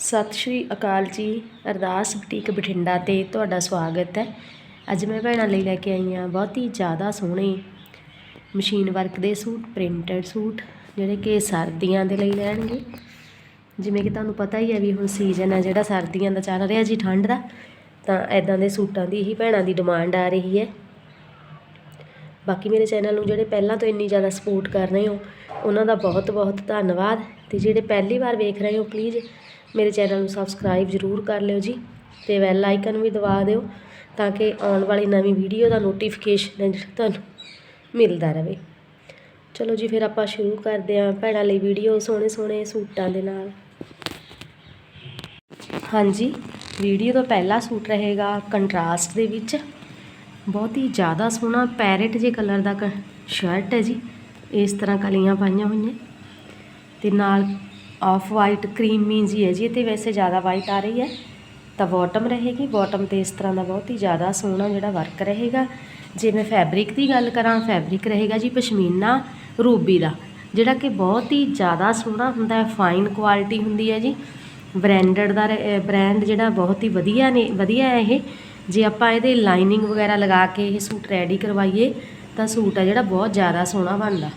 ਸਤਿ ਸ਼੍ਰੀ ਅਕਾਲ ਜੀ, ਅਰਦਾਸ ਬੁਟੀਕ ਬਠਿੰਡਾ ਤੇ ਤੁਹਾਡਾ ਸਵਾਗਤ ਹੈ। ਅੱਜ ਮੈਂ ਭੈਣਾਂ ਲਈ ਲੈ ਕੇ ਆਈ ਹਾਂ ਬਹੁਤ ਹੀ ਜ਼ਿਆਦਾ ਸੋਹਣੇ ਮਸ਼ੀਨ ਵਰਕ ਦੇ ਸੂਟ, ਪ੍ਰਿੰਟਡ ਸੂਟ, ਜਿਹੜੇ ਕਿ ਸਰਦੀਆਂ ਦੇ ਲਈ ਲੈਣਗੇ। ਜਿਵੇਂ ਕਿ ਤੁਹਾਨੂੰ ਪਤਾ ਹੀ ਹੈ ਵੀ ਹੁਣ ਸੀਜ਼ਨ ਹੈ, ਜਿਹੜਾ ਸਰਦੀਆਂ ਦਾ ਚੱਲ ਰਿਹਾ ਜੀ ਠੰਡ ਦਾ, ਤਾਂ ਐਦਾਂ ਦੇ ਸੂਟਾਂ ਦੀ ਹੀ ਭੈਣਾਂ ਦੀ ਡਿਮਾਂਡ ਆ ਰਹੀ ਹੈ। ਬਾਕੀ ਮੇਰੇ ਚੈਨਲ ਨੂੰ ਜਿਹੜੇ ਪਹਿਲਾਂ ਤੋਂ ਇੰਨੀ ਜ਼ਿਆਦਾ ਸਪੋਰਟ ਕਰ ਰਹੇ ਹੋ, ਉਹਨਾਂ ਦਾ ਬਹੁਤ ਬਹੁਤ ਧੰਨਵਾਦ। ਤੇ ਜਿਹੜੇ ਪਹਿਲੀ ਵਾਰ ਵੇਖ ਰਹੇ ਹੋ ਪਲੀਜ਼ ਮੇਰੇ ਚੈਨਲ ਨੂੰ ਸਬਸਕ੍ਰਾਈਬ ਜ਼ਰੂਰ ਕਰ ਲਿਓ ਜੀ ਤੇ ਬੈਲ ਆਈਕਨ ਵੀ ਦਬਾ ਦਿਓ ਤਾਂ ਕਿ ਆਉਣ ਵਾਲੀ ਨਵੀਂ ਵੀਡੀਓ ਦਾ ਨੋਟੀਫਿਕੇਸ਼ਨ ਤੁਹਾਨੂੰ ਮਿਲਦਾ ਰਹੇ। ਚਲੋ ਜੀ, ਫਿਰ ਆਪਾਂ ਸ਼ੁਰੂ ਕਰਦੇ ਹਾਂ ਭੈਣਾਂ ਲਈ ਵੀਡੀਓ ਸੋਹਣੇ ਸੋਹਣੇ ਸੂਟਾਂ ਦੇ ਨਾਲ। ਹਾਂਜੀ ਵੀਡੀਓ ਦਾ ਪਹਿਲਾ ਸੂਟ ਰਹੇਗਾ ਕੰਟਰਾਸਟ ਦੇ ਵਿੱਚ। ਬਹੁਤ ਹੀ ਜ਼ਿਆਦਾ ਸੋਹਣਾ ਪੈਰਟ ਜੇ ਕਲਰ ਦਾ ਸ਼ਰਟ ਹੈ ਜੀ। ਇਸ ਤਰ੍ਹਾਂ ਕਲੀਆਂ ਪਾਈਆਂ ਹੋਈਆਂ। ਤੇ ਨਾਲ ਆਫ ਵਾਈਟ ਕਰੀਮੀ ਜੀ ਹੈ ਜੀ। ਇਹ ਤੇ ਵੈਸੇ ਜ਼ਿਆਦਾ ਵਾਈਟ ਆ ਰਹੀ ਹੈ। ਤਾਂ ਬਾਟਮ ਰਹੇਗੀ। ਬਾਟਮ ਤੇ ਇਸ ਤਰ੍ਹਾਂ ਦਾ ਬਹੁਤ ਹੀ ਜ਼ਿਆਦਾ ਸੋਹਣਾ ਜਿਹੜਾ ਵਰਕ ਰਹੇਗਾ। ਜੇ ਮੈਂ ਫੈਬਰਿਕ ਦੀ ਗੱਲ ਕਰਾਂ ਫੈਬਰਿਕ ਰਹੇਗਾ ਜੀ ਪਸ਼ਮੀਨਾ ਰੂਬੀ ਦਾ। ਜਿਹੜਾ ਕਿ ਬਹੁਤ ਹੀ ਜ਼ਿਆਦਾ ਸੋਹਣਾ ਹੁੰਦਾ ਹੈ। ਫਾਈਨ ਕੁਆਲਿਟੀ ਹੁੰਦੀ ਹੈ ਜੀ। ਬ੍ਰਾਂਡਡ ਦਾ ਬ੍ਰਾਂਡ ਜਿਹੜਾ ਬਹੁਤ ਹੀ ਵਧੀਆ ਨੇ ਵਧੀਆ ਹੈ ਇਹ। ਜੇ ਆਪਾਂ ਇਹਦੇ ਲਾਈਨਿੰਗ ਵਗੈਰਾ ਲਗਾ ਕੇ ਇਹ ਸੂਟ ਰੈਡੀ ਕਰਵਾਈਏ, ਤਾਂ ਸੂਟ ਆ ਜਿਹੜਾ ਬਹੁਤ ਜ਼ਿਆਦਾ ਸੋਹਣਾ ਬਣਦਾ।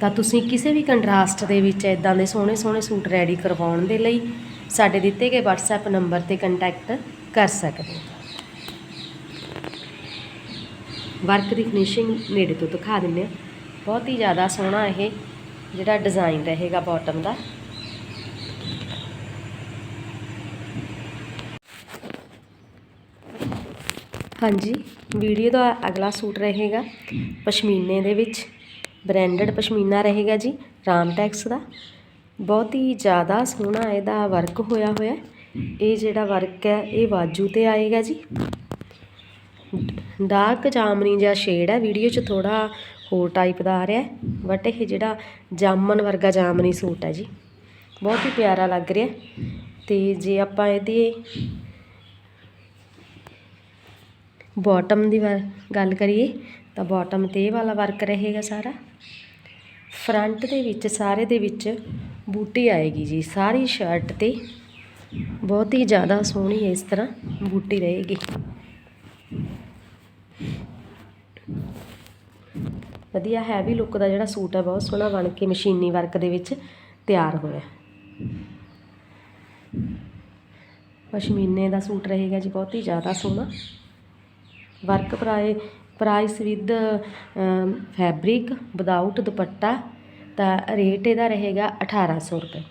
ਤਾਂ ਤੁਸੀਂ ਕਿਸੇ ਵੀ ਕੰਟਰਾਸਟ ਦੇ ਵਿੱਚ ਇਦਾਂ ਦੇ ਸੋਹਣੇ ਸੋਹਣੇ ਸੂਟ ਰੈਡੀ ਕਰਵਾਉਣ ਦੇ ਲਈ ਸਾਡੇ ਦਿੱਤੇ ਗਏ WhatsApp ਨੰਬਰ ਤੇ ਕੰਟੈਕਟ ਕਰ ਸਕਦੇ ਹੋ। ਵਰਕ ਦੀ ਫਿਨਿਸ਼ਿੰਗ ਨੇੜੇ ਤੋਂ ਦਿਖਾ ਦਿੰਦੇ ਆ ਬਹੁਤ ਹੀ ਜ਼ਿਆਦਾ ਸੋਹਣਾ ਇਹ ਜਿਹੜਾ ਡਿਜ਼ਾਈਨ ਰਹੇਗਾ ਬਾਟਮ ਦਾ। ਹਾਂਜੀ, ਵੀਡੀਓ ਦਾ ਅਗਲਾ ਸੂਟ ਰਹੇਗਾ ਪਸ਼ਮੀਨੇ ਦੇ ਵਿੱਚ। ਬ੍ਰਾਂਡਡ ਪਸ਼ਮੀਨਾ ਰਹੇਗਾ ਜੀ ਰਾਮਟੈਕਸ ਦਾ। ਬਹੁਤ ਹੀ ਜ਼ਿਆਦਾ ਸੋਹਣਾ ਇਹਦਾ ਵਰਕ ਹੋਇਆ ਹੋਇਆ। ਇਹ ਜਿਹੜਾ ਵਰਕ ਹੈ, ਇਹ ਬਾਜੂ ਤੇ ਆਏਗਾ ਜੀ। ਡਾਰਕ ਜਾਮਨੀ ਜਿਹਾ ਸ਼ੇਡ ਹੈ, ਵੀਡੀਓ 'ਚ ਥੋੜਾ ਹੋਰ ਟਾਈਪ ਦਾ ਆ ਰਿਹਾ ਬਟ ਇਹ ਜਿਹੜਾ ਜਾਮਨ ਵਰਗਾ ਜਾਮਨੀ ਸੂਟ ਹੈ ਜੀ। ਬਹੁਤ ਹੀ ਪਿਆਰਾ ਲੱਗ ਰਿਹਾ। ਤੇ ਜੇ ਆਪਾਂ ਇਹਦੇ ਬਾਟਮ ਦੀ ਗੱਲ ਕਰੀਏ ਤਾਂ ਬਾਟਮ ਤੇ ਇਹ ਵਾਲਾ ਵਰਕ ਰਹੇਗਾ ਸਾਰਾ। ਫਰੰਟ ਦੇ ਵਿੱਚ, ਸਾਰੇ ਦੇ ਵਿੱਚ ਬੂਟੀ ਆਏਗੀ ਜੀ। ਸਾਰੀ ਸ਼ਰਟ ਤੇ ਬਹੁਤ ਹੀ ਜ਼ਿਆਦਾ ਸੋਹਣੀ ਇਸ ਤਰ੍ਹਾਂ ਬੂਟੀ ਰਹੇਗੀ। ਵਧੀਆ ਹੈਵੀ ਲੁੱਕ ਦਾ ਜਿਹੜਾ ਸੂਟ ਹੈ, ਬਹੁਤ ਸੋਹਣਾ ਬਣ ਕੇ ਮਸ਼ੀਨੀ ਵਰਕ ਦੇ ਵਿੱਚ ਤਿਆਰ ਹੋਇਆ। ਪਸ਼ਮੀਨੇ ਦਾ ਸੂਟ ਰਹੇਗਾ ਜੀ, ਬਹੁਤ ਹੀ ਜ਼ਿਆਦਾ ਸੋਹਣਾ। Work pri price with fabric without dupatta, ਤਾਂ ਰੇਟ ਇਹਦਾ ਰਹੇਗਾ 1800 ਰੁਪਏ।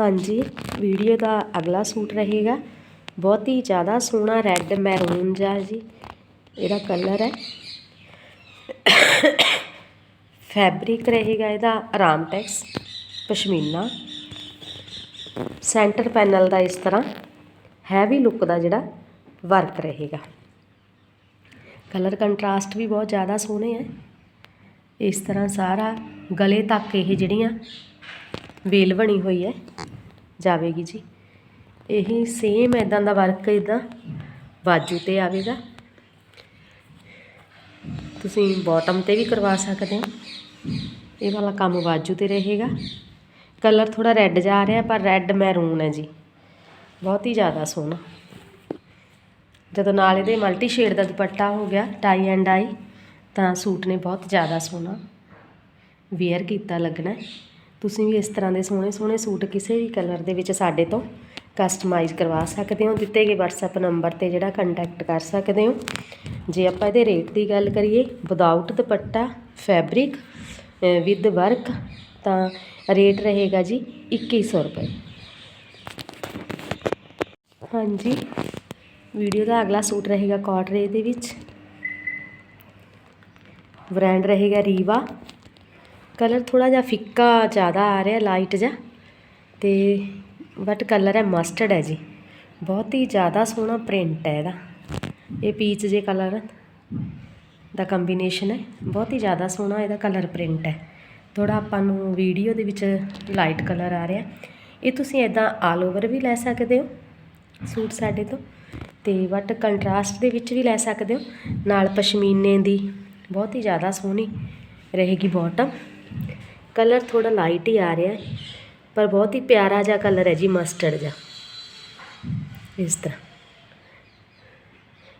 ਹਾਂਜੀ, ਵੀਡੀਓ ਦਾ ਅਗਲਾ ਸੂਟ ਰਹੇਗਾ। ਬਹੁਤ ਹੀ ਜ਼ਿਆਦਾ ਸੋਹਣਾ ਰੈੱਡ ਮੈਰੂਨ ਜਿਹਾ ਜੀ, ਇਹਦਾ ਕਲਰ ਹੈ। ਫੈਬਰਿਕ ਰਹੇਗਾ ਇਹਦਾ ਆਰਾਮਟੈਕਸ ਪਸ਼ਮੀਨਾ। ਸੈਂਟਰ ਪੈਨਲ ਦਾ ਇਸ ਤਰ੍ਹਾਂ। ਹੈਵੀ ਲੁੱਕ ਦਾ ਜਿਹੜਾ ਵਰਕ ਰਹੇਗਾ। ਕਲਰ ਕੰਟਰਾਸਟ ਵੀ ਬਹੁਤ ਜ਼ਿਆਦਾ ਸੋਹਣੇ ਹੈ ਇਸ ਤਰ੍ਹਾਂ ਸਾਰਾ ਗਲੇ ਤੱਕ ਇਹ ਜਿਹੜੀਆਂ ਵੇਲ ਬਣੀ ਹੋਈ ਹੈ, ਜਾਵੇਗੀ ਜੀ। ਇਹੀ ਸੇਮ ਇਦਾਂ ਦਾ ਵਰਕ ਇਦਾਂ ਬਾਜੂ ਤੇ ਆਵੇਗਾ। ਤੁਸੀਂ ਬਾਟਮ ਤੇ ਵੀ ਕਰਵਾ ਸਕਦੇ ਹੋ। ਇਹ ਵਾਲਾ ਕੰਮ ਬਾਜੂ ਤੇ ਰਹੇਗਾ। ਕਲਰ ਥੋੜਾ ਰੈੱਡ ਜਾ ਰਿਹਾ, ਪਰ ਰੈੱਡ ਮੈਰੂਨ ਹੈ ਜੀ। ਬਹੁਤ ਹੀ ਜ਼ਿਆਦਾ ਸੋਹਣਾ। ਜਦੋਂ ਨਾਲ ਇਹਦੇ ਮਲਟੀ ਸ਼ੇਡ ਦਾ ਦੁਪੱਟਾ ਹੋ ਗਿਆ ਟਾਈ ਐਂਡ ਆਈ ਤਾਂ ਸੂਟ ਨੇ ਬਹੁਤ ਜ਼ਿਆਦਾ ਸੋਹਣਾ ਵੇਅਰ ਕੀਤਾ ਲੱਗਣਾ ਤੁਸੀਂ ਵੀ ਇਸ ਤਰ੍ਹਾਂ ਦੇ ਸੋਹਣੇ ਸੋਹਣੇ ਸੂਟ ਕਿਸੇ ਵੀ ਕਲਰ ਦੇ ਵਿੱਚ ਸਾਡੇ ਤੋਂ ਕਸਟਮਾਈਜ਼ ਕਰਵਾ ਸਕਦੇ ਹੋ। ਦਿੱਤੇ ਗਏ WhatsApp ਨੰਬਰ ਤੇ ਜਿਹੜਾ ਕੰਟੈਕਟ ਕਰ ਸਕਦੇ ਹੋ। ਜੇ ਆਪਾਂ ਇਹਦੇ ਰੇਟ ਦੀ ਗੱਲ ਕਰੀਏ without dupatta fabric with work ਤਾਂ ਰੇਟ ਰਹੇਗਾ ਜੀ 2100 ਰੁਪਏ। ਹਾਂਜੀ। ਵੀਡੀਓ ਦਾ ਅਗਲਾ ਸੂਟ ਰਹੇਗਾ ਕਾਟਰੇ ਦੇ ਵਿੱਚ। ਬ੍ਰਾਂਡ ਰਹੇਗਾ ਰੀਵਾ ਕਲਰ ਥੋੜਾ ਜਿਹਾ ਫਿੱਕਾ ਜ਼ਿਆਦਾ ਆ ਰਿਹਾ ਲਾਈਟ ਜਿਹਾ। ਤੇ ਬਟ ਕਲਰ ਹੈ ਮਸਟਰਡ ਹੈ ਜੀ। ਬਹੁਤ ਹੀ ਜ਼ਿਆਦਾ ਸੋਹਣਾ ਪ੍ਰਿੰਟ ਹੈ ਇਹਦਾ। ਇਹ ਪੀਚ ਜੇ ਕਲਰ ਦਾ ਕੰਬੀਨੇਸ਼ਨ ਹੈ। ਬਹੁਤ ਹੀ ਜ਼ਿਆਦਾ ਸੋਹਣਾ ਇਹਦਾ ਕਲਰ ਪ੍ਰਿੰਟ ਹੈ। ਥੋੜਾ ਆਪਾਂ ਨੂੰ ਵੀਡੀਓ ਦੇ ਵਿੱਚ ਲਾਈਟ ਕਲਰ ਆ ਰਿਹਾ। ਇਹ ਤੁਸੀਂ ਇਦਾਂ ਆਲ ਓਵਰ ਵੀ ਲੈ ਸਕਦੇ ਹੋ। ਸੂਟ ਸਾਡੇ ਤੋਂ। ਤੇ ਬਟ ਕੰਟਰਾਸਟ ਦੇ ਵਿੱਚ ਵੀ ਲੈ ਸਕਦੇ ਹੋ। ਨਾਲ ਪਸ਼ਮੀਨੇ ਦੀ ਬਹੁਤ ਹੀ ਜ਼ਿਆਦਾ ਸੋਹਣੀ ਰਹੇਗੀ ਬਾਟਮ ਕਲਰ ਥੋੜਾ ਲਾਈਟ ਹੀ ਆ ਰਿਹਾ ਹੈ, ਪਰ ਬਹੁਤ ਹੀ ਪਿਆਰਾ ਜਿਹਾ ਕਲਰ ਹੈ ਜੀ ਮਸਟਰਡ ਜਿਹਾ। ਇਸ ਤਰ੍ਹਾਂ।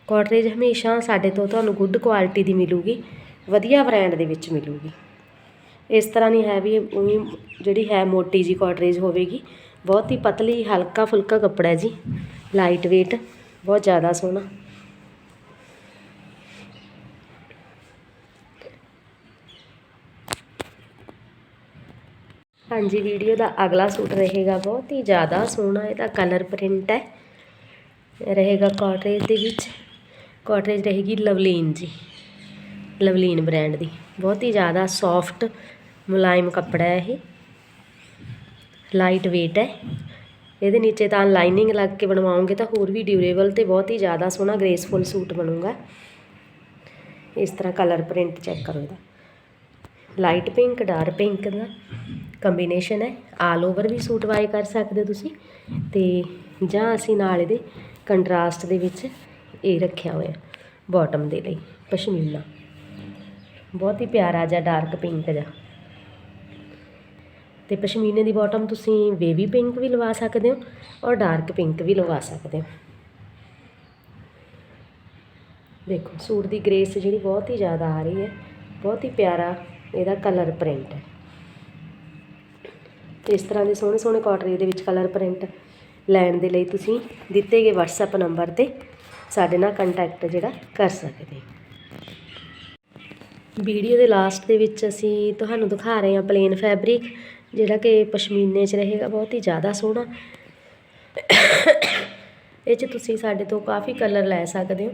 ਕੋਟਰੇਜ ਹਮੇਸ਼ਾ ਸਾਡੇ ਤੋਂ ਤੁਹਾਨੂੰ ਗੁੱਡ ਕੁਆਲਿਟੀ ਦੀ ਮਿਲੂਗੀ, ਵਧੀਆ ਬ੍ਰਾਂਡ ਦੇ ਵਿੱਚ ਮਿਲੂਗੀ। ਇਸ ਤਰ੍ਹਾਂ ਨਹੀਂ ਹੈ ਵੀ ਉਹੀ ਜਿਹੜੀ ਹੈ ਮੋਟੀ ਜੀ ਕੋਟਰੇਜ ਹੋਵੇਗੀ। ਬਹੁਤ ਹੀ ਪਤਲੀ, ਹਲਕਾ ਫੁਲਕਾ ਕੱਪੜਾ ਹੈ ਜੀ। ਲਾਈਟ weight, ਬਹੁਤ ਜ਼ਿਆਦਾ ਸੋਹਣਾ। ਹਾਂਜੀ ਵੀਡੀਓ ਦਾ ਅਗਲਾ ਸੂਟ ਰਹੇਗਾ ਬਹੁਤ ਹੀ ਜ਼ਿਆਦਾ ਸੋਹਣਾ, ਇਹਦਾ ਕਲਰ ਪ੍ਰਿੰਟ ਹੈ। ਰਹੇਗਾ ਕਾਟਰੇਜ ਦੇ ਵਿੱਚ। ਕਾਟਰੇਜ ਰਹੇਗੀ ਲਵਲੀਨ ਜੀ, ਲਵਲੀਨ ਬ੍ਰਾਂਡ ਦੀ। ਬਹੁਤ ਹੀ ਜ਼ਿਆਦਾ ਸੌਫਟ ਮੁਲਾਇਮ ਕੱਪੜਾ ਹੈ ਇਹ। ਲਾਈਟ ਵੇਟ ਹੈ। ਇਹਦੇ ਨੀਚੇ ਤਾਂ ਲਾਈਨਿੰਗ ਲੱਗ ਕੇ ਬਣਵਾਉਂਗੇ ਤਾਂ ਹੋਰ ਵੀ ਡਿਊਰੇਬਲ ਤੇ ਬਹੁਤ ਹੀ ਜ਼ਿਆਦਾ ਸੋਹਣਾ ਗ੍ਰੇਸਫੁਲ ਸੂਟ ਬਣੂਗਾ। ਇਸ ਤਰ੍ਹਾਂ ਕਲਰ ਪ੍ਰਿੰਟ ਚੈੱਕ ਕਰੋ ਇਹਦਾ। ਲਾਈਟ ਪਿੰਕ ਡਾਰਕ ਪਿੰਕ ਦਾ ਕੰਬੀਨੇਸ਼ਨ ਹੈ। ਆਲ ਓਵਰ ਵੀ ਸੂਟ ਬਾਏ ਕਰ ਸਕਦੇ ਹੋ ਤੁਸੀਂ ਤੇ ਜਾਂ ਅਸੀਂ ਨਾਲ ਇਹਦੇ ਕੰਟਰਾਸਟ ਦੇ ਵਿੱਚ ਇਹ ਰੱਖਿਆ ਹੋਇਆ ਬਾਟਮ ਦੇ ਲਈ, ਪਸ਼ਮੀਨਾ। ਬਹੁਤ ਹੀ ਪਿਆਰਾ ਜਿਹਾ ਡਾਰਕ ਪਿੰਕ ਜਿਹਾ। ਤੇ ਪਸ਼ਮੀਨੇ ਦੀ ਬਾਟਮ ਤੁਸੀਂ ਬੇਬੀ ਪਿੰਕ ਵੀ ਲਵਾ ਸਕਦੇ ਹੋ ਔਰ ਡਾਰਕ ਪਿੰਕ ਵੀ ਲਵਾ ਸਕਦੇ ਹੋ। ਦੇਖੋ, ਸੂਟ ਦੀ ਗ੍ਰੇਸ ਜਿਹੜੀ ਬਹੁਤ ਹੀ ਜ਼ਿਆਦਾ ਆ ਰਹੀ ਹੈ, ਬਹੁਤ ਹੀ ਪਿਆਰਾ ਇਹਦਾ ਕਲਰ ਪ੍ਰਿੰਟ ਹੈ। ਇਸ ਤਰ੍ਹਾਂ ਦੇ ਸੋਹਣੇ ਸੋਹਣੇ ਕਾਟਰੀ ਦੇ ਵਿੱਚ ਕਲਰ ਪ੍ਰਿੰਟ ਲੈਣ ਦੇ ਲਈ ਤੁਸੀਂ ਦਿੱਤੇ ਗਏ WhatsApp ਨੰਬਰ ਤੇ ਸਾਡੇ ਨਾਲ ਕੰਟੈਕਟ ਜਿਹੜਾ ਕਰ ਸਕਦੇ ਹੋ। ਵੀਡੀਓ ਦੇ ਲਾਸਟ ਦੇ ਵਿੱਚ ਅਸੀਂ ਤੁਹਾਨੂੰ ਦਿਖਾ ਰਹੇ ਹਾਂ ਪਲੇਨ ਫੈਬਰਿਕ ਜਿਹੜਾ ਕਿ ਪਸ਼ਮੀਨੇ 'ਚ ਰਹੇਗਾ, ਬਹੁਤ ਹੀ ਜ਼ਿਆਦਾ ਸੋਹਣਾ। ਇਹ 'ਚ ਤੁਸੀਂ ਸਾਡੇ ਤੋਂ ਕਾਫੀ ਕਲਰ ਲੈ ਸਕਦੇ ਹੋ।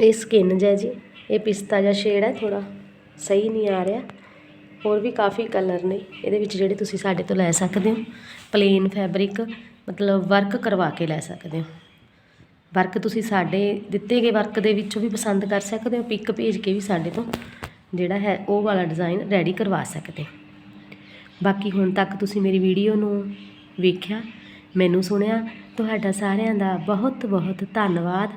ਇਹ ਸਕਿਨ ਜਿਹਾ ਜੀ, ਇਹ ਪਿਸਤਾ ਜਿਹਾ ਸ਼ੇਡ ਹੈ ਥੋੜਾ ਸਹੀ ਨਹੀਂ ਆ ਰਿਹਾ। ਹੋਰ ਵੀ ਕਾਫੀ ਕਲਰ ਨੇ, ਇਹਦੇ ਵਿੱਚ ਜਿਹੜੇ ਤੁਸੀਂ ਸਾਡੇ ਤੋਂ ਲੈ ਸਕਦੇ ਹੋ। ਪਲੇਨ ਫੈਬਰਿਕ ਮਤਲਬ ਵਰਕ ਕਰਵਾ ਕੇ ਲੈ ਸਕਦੇ ਹੋ। ਵਰਕ ਤੁਸੀਂ ਸਾਡੇ ਦਿੱਤੇ ਗਏ ਵਰਕ ਦੇ ਵਿੱਚੋਂ ਵੀ ਪਸੰਦ ਕਰ ਸਕਦੇ ਹੋ ਪਿਕ ਭੇਜ ਕੇ ਵੀ ਸਾਡੇ ਤੋਂ। ਜਿਹੜਾ ਹੈ, ਉਹ ਵਾਲਾ ਡਿਜ਼ਾਈਨ ਰੈਡੀ ਕਰਵਾ ਸਕਦੇ। ਬਾਕੀ ਹੁਣ ਤੱਕ ਤੁਸੀਂ ਮੇਰੀ ਵੀਡੀਓ ਨੂੰ ਵੇਖਿਆ, ਮੈਨੂੰ ਸੁਣਿਆ, ਤੁਹਾਡਾ ਸਾਰਿਆਂ ਦਾ ਬਹੁਤ ਬਹੁਤ ਧੰਨਵਾਦ।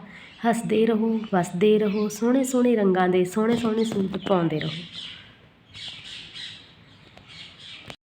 ਹੱਸਦੇ ਰਹੋ, ਵਸਦੇ ਰਹੋ, ਸੋਹਣੇ ਸੋਹਣੇ ਰੰਗਾਂ ਦੇ ਸੋਹਣੇ ਸੋਹਣੇ ਸੂਟ ਪਾਉਂਦੇ ਰਹੋ।